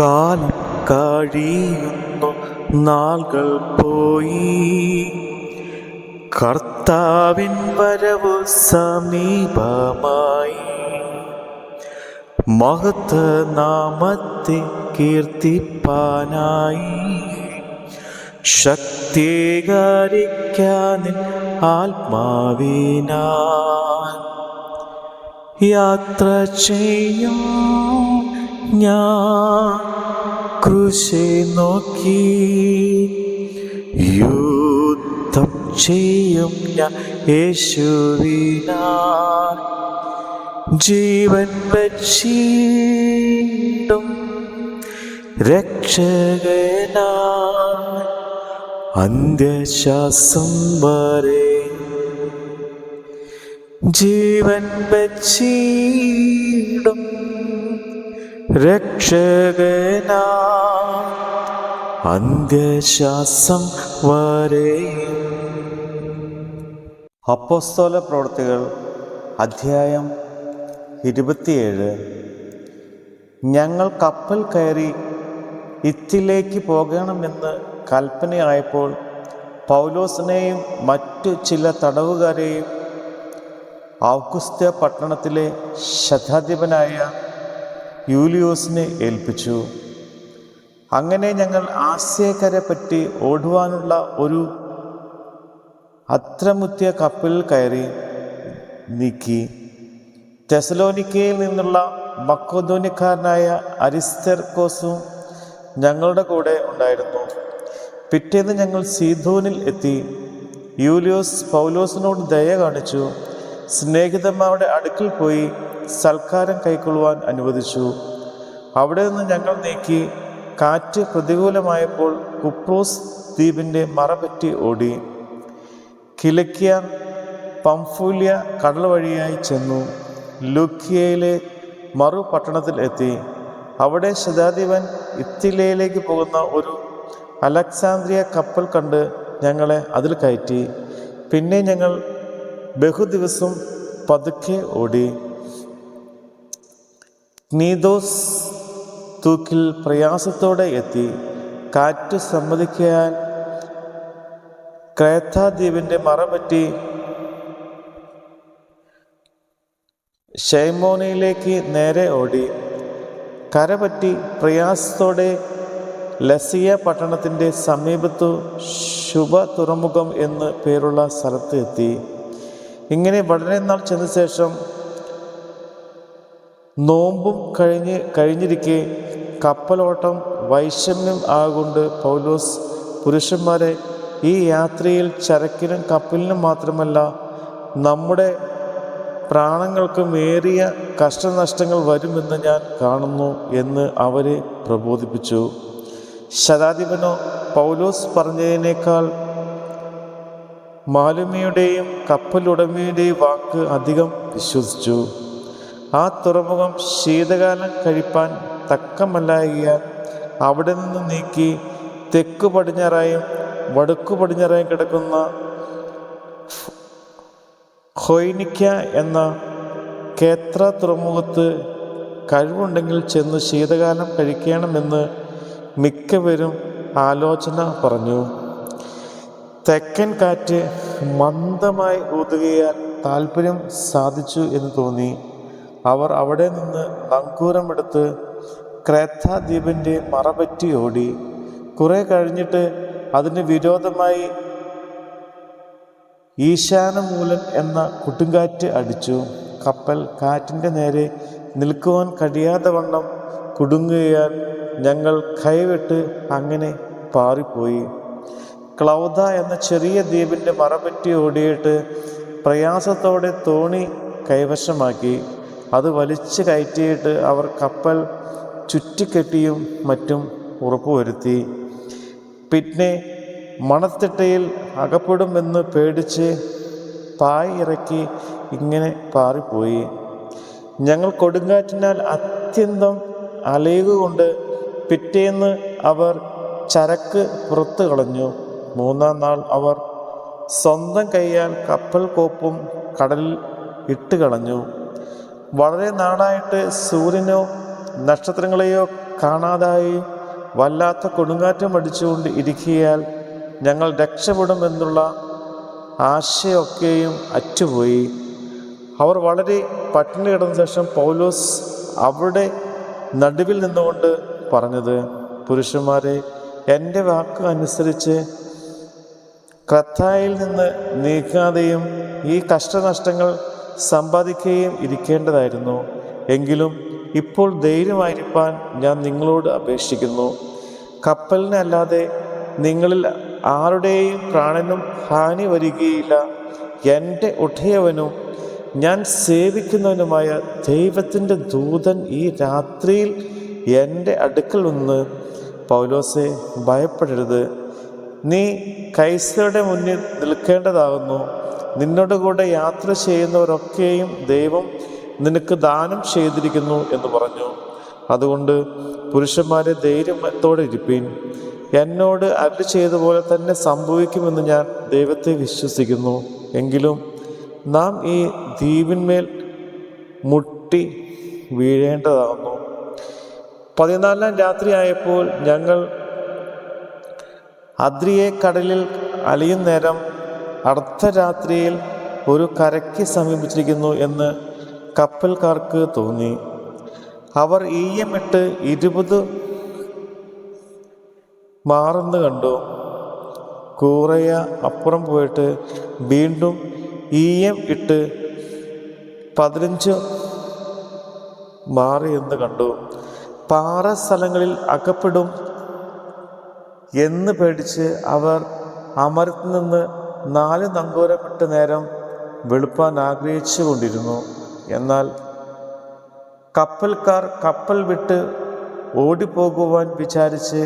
കാലം കഴിയുന്നു നാളുകൾ പോയി. കർത്താവിൻ വരവ് സമീപമായി. മഹത്ത് നാമത്തെ കീർത്തിപ്പാനായി. ശക്തീകരിക്കാനിൻ ആത്മാവിനാൽ യാത്ര ചെയ്യും. കൃഷി നോക്കി യുദ്ധം ചെയ്യും ഞാൻ യേശുവിനാൽ. ജീവൻ വച്ചിടും രക്ഷകന അന്ത്യശ്വാസം വരെ ജീവൻ വച്ചിടും രക്ഷകനാ. അന്ത്യശ്വാസം വരെ അപ്പോസ്തോല പ്രവർത്തികൾ അധ്യായം ഇരുപത്തിയേഴ്. ഞങ്ങൾ കപ്പൽ കയറി ഇത്തിലേക്ക് പോകണമെന്ന് കൽപ്പനയായപ്പോൾ പൗലോസിനെയും മറ്റു ചില തടവുകാരെയും ഔഗുസ്ത്യ പട്ടണത്തിലെ ശതാധിപനായ യൂലിയോസിനെ ഏൽപ്പിച്ചു. അങ്ങനെ ഞങ്ങൾ ആസ്യക്കരെ പറ്റി ഓടുവാനുള്ള ഒരു അത്രമുത്തിയ കപ്പലിൽ കയറി നീക്കി. ടെസലോനിക്കയിൽ നിന്നുള്ള മക്കോദോനിക്കാരനായ അരിസ്തെർക്കോസും ഞങ്ങളുടെ കൂടെ ഉണ്ടായിരുന്നു. പിറ്റേന്ന് ഞങ്ങൾ സീധോനിൽ എത്തി. യൂലിയോസ് പൗലോസിനോട് ദയ കാണിച്ചു. സ്നേഹിതന്മാരുടെ അടുക്കിൽ പോയി സൽക്കാരം കൈക്കൊള്ളുവാൻ അനുവദിച്ചു. അവിടെ നിന്ന് ഞങ്ങൾ നീക്കി കാറ്റ് പ്രതികൂലമായപ്പോൾ കുപ്രോസ് ദ്വീപിന്റെ മറപറ്റി ഓടി. കിലക്കിയ പംഫൂല്യ കടൽ വഴിയായി ചെന്നു. ലുക്കിയയിലെ മറു പട്ടണത്തിൽ എത്തി. അവിടെ ശതാധിപൻ ഇത്തിലയിലേക്ക് പോകുന്ന ഒരു അലക്സാന്ദ്രിയ കപ്പൽ കണ്ട് ഞങ്ങളെ അതിൽ കയറ്റി. പിന്നെ ഞങ്ങൾ ബഹുദിവസം പതുക്കെ ഓടി. നീദോസ് തൂക്കിൽ പ്രയാസത്തോടെ എത്തി. കാറ്റ് സമ്മതിക്കാൻ ക്രേത്താദ്വീപിന്റെ മറപറ്റി ഷെയ്മോനയിലേക്ക് നേരെ ഓടി. കരപറ്റി പ്രയാസത്തോടെ ലസിയ പട്ടണത്തിന്റെ സമീപത്തു ശുഭ തുറമുഖം എന്ന് പേരുള്ള സ്ഥലത്ത് എത്തി. ഇങ്ങനെ വളരെ നാൾ ചെന്ന ശേഷം നോമ്പും കഴിഞ്ഞ് കഴിഞ്ഞിരിക്കെ കപ്പലോട്ടം വൈഷമ്യം ആകൊണ്ട് പൗലോസ് പുരുഷന്മാരെ ഈ യാത്രയിൽ ചരക്കിനും കപ്പലിനും മാത്രമല്ല നമ്മുടെ പ്രാണങ്ങൾക്കും ഏറിയ കഷ്ടനഷ്ടങ്ങൾ വരുമെന്ന് ഞാൻ കാണുന്നു എന്ന് അവരെ പ്രബോധിപ്പിച്ചു. ശതാധിപനോ പൗലോസ് പറഞ്ഞതിനേക്കാൾ മാലുമിയുടെയും കപ്പലുടമയുടെയും വാക്ക് അധികം വിശ്വസിച്ചു. ആ തുറമുഖം ശീതകാലം കഴിപ്പാൻ തക്കമല്ലായികയാൽ അവിടെ നിന്ന് നീക്കി തെക്ക് പടിഞ്ഞാറായും വടക്കു പടിഞ്ഞാറായും കിടക്കുന്ന ഹൊയ്നിക്ക എന്ന കേത്ര തുറമുഖത്ത് കഴിവുണ്ടെങ്കിൽ ചെന്ന് ശീതകാലം കഴിക്കണമെന്ന് മിക്കവരും ആലോചന പറഞ്ഞു. തെക്കൻ കാറ്റ് മന്ദമായി ഊതുകയാൽ താല്പര്യം സാധിച്ചു എന്ന് തോന്നി. അവർ അവിടെ നിന്ന് നങ്കൂരമെടുത്ത് ക്രേത്താദ്വീപിന്റെ മറപറ്റി ഓടി. കുറേ കഴിഞ്ഞിട്ട് അതിന് വിരോധമായി ഈശാനമൂലൻ എന്ന കൊടുങ്കാറ്റ് അടിച്ചു. കപ്പൽ കാറ്റിന്റെ നേരെ നിൽക്കുവാൻ കഴിയാതെ വണ്ണം കുടുങ്ങുകയാൽ ഞങ്ങൾ കൈവിട്ട് അങ്ങനെ പാറിപ്പോയി. ക്ലൗദ എന്ന ചെറിയ ദ്വീപിന്റെ മറപറ്റി ഓടിയിട്ട് പ്രയാസത്തോടെ തോണി കൈവശമാക്കി. അത് വലിച്ചു കയറ്റിയിട്ട് അവർ കപ്പൽ ചുറ്റിക്കെട്ടിയും മറ്റും ഉറപ്പുവരുത്തി. പിന്നെ മണത്തിട്ടയിൽ അകപ്പെടുമെന്ന് പേടിച്ച് പായ് ഇറക്കി ഇങ്ങനെ പാറിപ്പോയി. ഞങ്ങൾ കൊടുങ്കാറ്റിനാൽ അത്യന്തം അലയുകൊണ്ട് പിറ്റേന്ന് അവർ ചരക്ക് പുറത്തു കളഞ്ഞു. മൂന്നാം നാൾ അവർ സ്വന്തം കൈയാൽ കപ്പൽ കോപ്പും കടലിൽ ഇട്ട് കളഞ്ഞു വളരെ നാളായിട്ട് സൂര്യനോ നക്ഷത്രങ്ങളെയോ കാണാതായി വല്ലാത്ത കൊടുങ്കാറ്റം അടിച്ചുകൊണ്ട് ഇരിക്കിയാൽ ഞങ്ങൾ രക്ഷപ്പെടുമെന്നുള്ള ആശയൊക്കെയും അറ്റുപോയി. അവർ വളരെ പട്ടിണി കിടന്ന ശേഷം പൗലോസ് അവിടെ നടുവിൽ നിന്നുകൊണ്ട് പറഞ്ഞത് പുരുഷന്മാരെ എന്റെ വാക്ക് അനുസരിച്ച് ക്രത്തായിൽ നിന്ന് നീക്കാതെയും ഈ കഷ്ടനഷ്ടങ്ങൾ സമ്പാദിക്കുകയും ഇരിക്കേണ്ടതായിരുന്നു. എങ്കിലും ഇപ്പോൾ ധൈര്യമായിരിക്കാൻ ഞാൻ നിങ്ങളോട് അപേക്ഷിക്കുന്നു. കപ്പലിനല്ലാതെ നിങ്ങളിൽ ആരുടെയും പ്രാണനും ഹാനി വരികയില്ല. എന്റെ ഉഠയവനും ഞാൻ സേവിക്കുന്നവനുമായ ദൈവത്തിന്റെ ദൂതൻ ഈ രാത്രിയിൽ എന്റെ അടുക്കൽ നിന്ന് പൗലോസെ ഭയപ്പെടരുത്. നീ കൈസരുടെ മുന്നിൽ നിൽക്കേണ്ടതാകുന്നു. നിന്നോട് കൂടെ യാത്ര ചെയ്യുന്നവരൊക്കെയും ദൈവം നിനക്ക് ദാനം ചെയ്തിരിക്കുന്നു എന്ന് പറഞ്ഞു. അതുകൊണ്ട് പുരുഷന്മാരെ ധൈര്യത്തോടെ ഇരിപ്പീൻ. എന്നോട് അരുളി ചെയ്ത പോലെ തന്നെ സംഭവിക്കുമെന്ന് ഞാൻ ദൈവത്തെ വിശ്വസിക്കുന്നു. എങ്കിലും നാം ഈ ദ്വീപിന്മേൽ മുട്ടി വീഴേണ്ടതാകുന്നു. പതിനാലാം രാത്രിയായപ്പോൾ ഞങ്ങൾ അദ്രിയെ കടലിൽ അലിയും നേരം അർദ്ധരാത്രിയിൽ ഒരു കരയ്ക്ക് സമീപിച്ചിരിക്കുന്നു എന്ന് കപ്പൽക്കാർക്ക് തോന്നി. അവർ ഈയമിട്ട് ഇരുപത് മാറുന്നു കണ്ടു. കൂറയ അപ്പുറം പോയിട്ട് വീണ്ടും ഈയം ഇട്ട് പതിനഞ്ച് മാറി എന്ന് കണ്ടു. പാറ സ്ഥലങ്ങളിൽ അകപ്പെടും എന്ന് പേടിച്ച് അവർ അമരത്തിൽ നിന്ന് നാല് നങ്കൂരമിട്ട് നേരം വെളുപ്പാൻ ആഗ്രഹിച്ചു കൊണ്ടിരുന്നു എന്നാൽ കപ്പൽക്കാർ കപ്പൽ വിട്ട് ഓടിപ്പോകുവാൻ വിചാരിച്ച്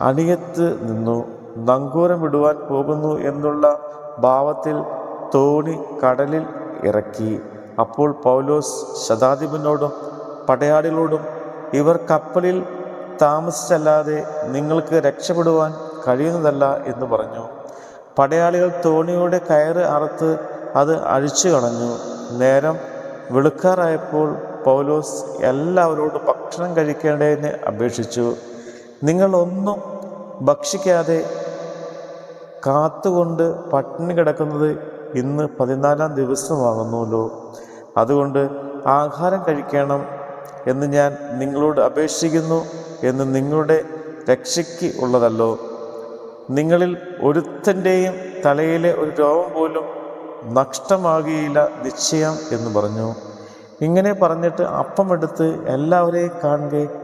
അണിയത്ത് നിന്നു. നങ്കൂരം വിടുവാൻ പോകുന്നു എന്നുള്ള ഭാവത്തിൽ തോണി കടലിൽ ഇറക്കി. അപ്പോൾ പൗലോസ് ശതാധിപനോടും പടയാളികളോടും ഇവർ കപ്പലിൽ താമസിച്ചല്ലാതെ നിങ്ങൾക്ക് രക്ഷപ്പെടുവാൻ കഴിയുന്നതല്ല എന്ന് പറഞ്ഞു. പടയാളികൾ തോണിയുടെ കയറ് അറുത്ത് അത് അഴിച്ചു കളഞ്ഞു. നേരം വെളുക്കാറായപ്പോൾ പൗലോസ് എല്ലാവരോടും ഭക്ഷണം കഴിക്കേണ്ടതിന് അപേക്ഷിച്ചു. നിങ്ങളൊന്നും ഭക്ഷിക്കാതെ കാത്തുകൊണ്ട് പട്ടിണി കിടക്കുന്നത് ഇന്ന് പതിനാലാം ദിവസമാകുന്നുവല്ലോ. അതുകൊണ്ട് ആഹാരം കഴിക്കണം എന്ന് ഞാൻ നിങ്ങളോട് അപേക്ഷിക്കുന്നു എന്ന് നിങ്ങളുടെ രക്ഷയ്ക്ക് ഉള്ളതല്ലോ. നിങ്ങളിൽ ഒരുത്തന്റെയും തലയിലെ ഒരു രോഗം പോലും നഷ്ടമാകുകയില്ല നിശ്ചയം എന്ന് പറഞ്ഞു. ഇങ്ങനെ പറഞ്ഞിട്ട് അപ്പമെടുത്ത് എല്ലാവരെയും കാണുക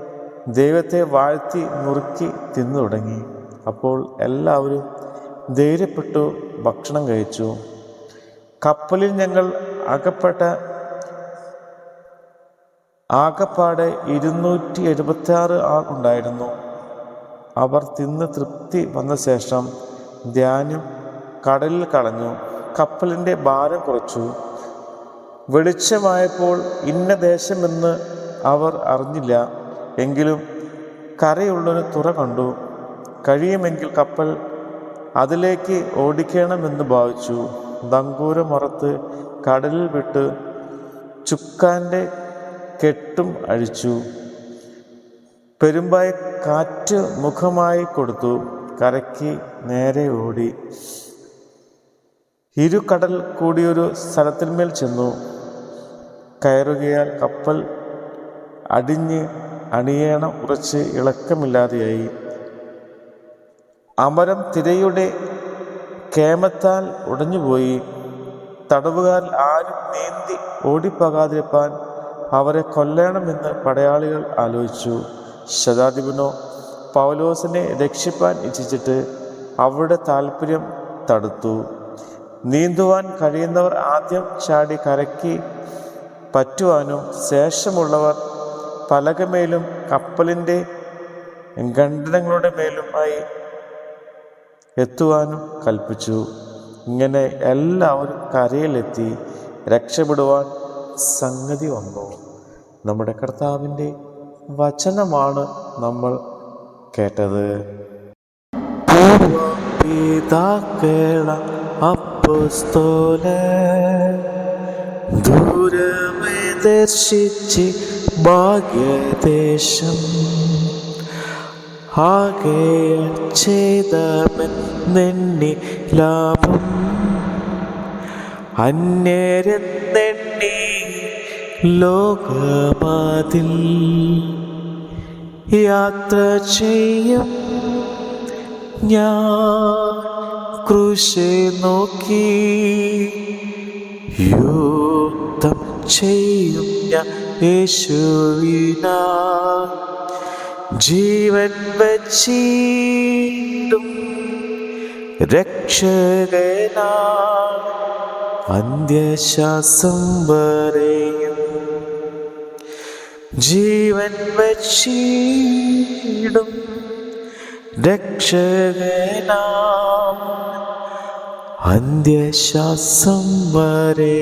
ദൈവത്തെ വാഴ്ത്തി നുറുക്കി തിന്നു തുടങ്ങി. അപ്പോൾ എല്ലാവരും ധൈര്യപ്പെട്ടു ഭക്ഷണം കഴിച്ചു. കപ്പലിൽ ഞങ്ങൾ അകപ്പെട്ട ആകപ്പാടെ ഇരുന്നൂറ്റി എഴുപത്തി ആറ് ആൾ ഉണ്ടായിരുന്നു. അവർ തിന്ന് തൃപ്തി വന്ന ശേഷം ധ്യാനം കടലിൽ കളഞ്ഞു. കപ്പലിന്റെ ഭാരം കുറച്ചു. വെളിച്ചമായപ്പോൾ ഇന്ന ദേശമെന്ന് അവർ അറിഞ്ഞില്ല. എങ്കിലും കരയുള്ളൊരു തുറ കണ്ടു. കഴിയുമെങ്കിൽ കപ്പൽ അതിലേക്ക് ഓടിക്കണമെന്ന് ഭാവിച്ചു. നങ്കൂരമറത്ത് കടലിൽ വിട്ട് ചുക്കാന്റെ കെട്ടും അഴിച്ചു. പെരുമ്പായി കാറ്റ് മുഖമായി കൊടുത്തു. കരയ്ക്ക് നേരെ ഓടി. ഇരുകടൽ കൂടിയൊരു സ്ഥലത്തിന്മേൽ ചെന്നു. കയറുകയാൽ കപ്പൽ അടിഞ്ഞ് അണിയേണം ഉറച്ച് ഇളക്കമില്ലാതെയായി. അമരം തിരയുടെ കേമത്താൽ ഉടഞ്ഞുപോയി തടവുകാരിൽ ആരും നീന്തി ഓടിപ്പോകാതിരിപ്പാൻ അവരെ കൊല്ലണമെന്ന് പടയാളികൾ ആലോചിച്ചു. ശതാധിപനോ പൗലോസിനെ രക്ഷിപ്പാൻ ഇച്ഛിച്ചിട്ട് അവരുടെ താല്പര്യം തടുത്തു. നീന്തുവാൻ കഴിയുന്നവർ ആദ്യം ചാടി കരയ്ക്ക് പറ്റുവാനും ശേഷമുള്ളവർ പലകമേലും കപ്പലിന്റെ ഖണ്ഡനങ്ങളുടെ മേലുമായി എത്തുവാനും കൽപ്പിച്ചു. ഇങ്ങനെ എല്ലാവരും കരയിലെത്തി രക്ഷപ്പെടുവാൻ സംഗതി വന്നു. നമ്മുടെ കർത്താവിന്റെ വചനമാണ് നമ്മൾ കേട്ടത്. പിതാക്കള അപ്പസ്തോല ദൂരമേ ദർശിച്ച് ഭാഗ്യദേശം ആകെ ചെയ്തമെന്നെണ്ണി ലാഭം അന്യരെന്നെണ്ണി ലോകമാതിൽ യാത്ര ചെയ്യും. ഞാൻ കൃഷി നോക്കി യുദ്ധം ചെയ്യും. ഞാൻ യേശുവിന ജീവൻ വച്ചിടും. രക്ഷകനാ അന്ത്യശ്വാസം വരെയും ജീവൻ വച്ചിടും രക്ഷകനാം അന്ത്യശ്വാസം വരെ